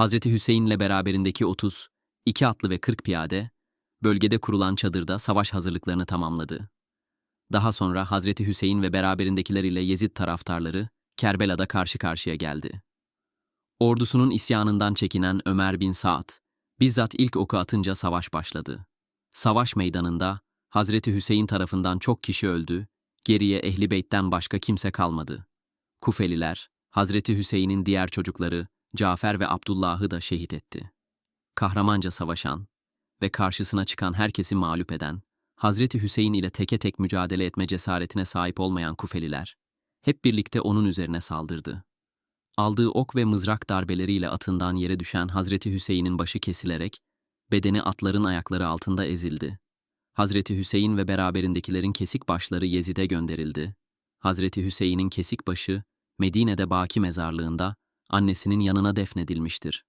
Hazreti Hüseyin ile beraberindeki 30, iki atlı ve 40 piyade, bölgede kurulan çadırda savaş hazırlıklarını tamamladı. Daha sonra Hazreti Hüseyin ve beraberindekiler ile Yezid taraftarları Kerbela'da karşı karşıya geldi. Ordusunun isyanından çekinen Ömer bin Saad, bizzat ilk oku atınca savaş başladı. Savaş meydanında Hazreti Hüseyin tarafından çok kişi öldü, geriye Ehli Beyt'ten başka kimse kalmadı. Kufeliler, Hazreti Hüseyin'in diğer çocukları Cafer ve Abdullah'ı da şehit etti. Kahramanca savaşan ve karşısına çıkan herkesi mağlup eden, Hazreti Hüseyin ile teke tek mücadele etme cesaretine sahip olmayan Kufeliler, hep birlikte onun üzerine saldırdı. Aldığı ok ve mızrak darbeleriyle atından yere düşen Hazreti Hüseyin'in başı kesilerek, bedeni atların ayakları altında ezildi. Hazreti Hüseyin ve beraberindekilerin kesik başları Yezid'e gönderildi. Hazreti Hüseyin'in kesik başı, Medine'de Baki mezarlığında, annesinin yanına defnedilmiştir.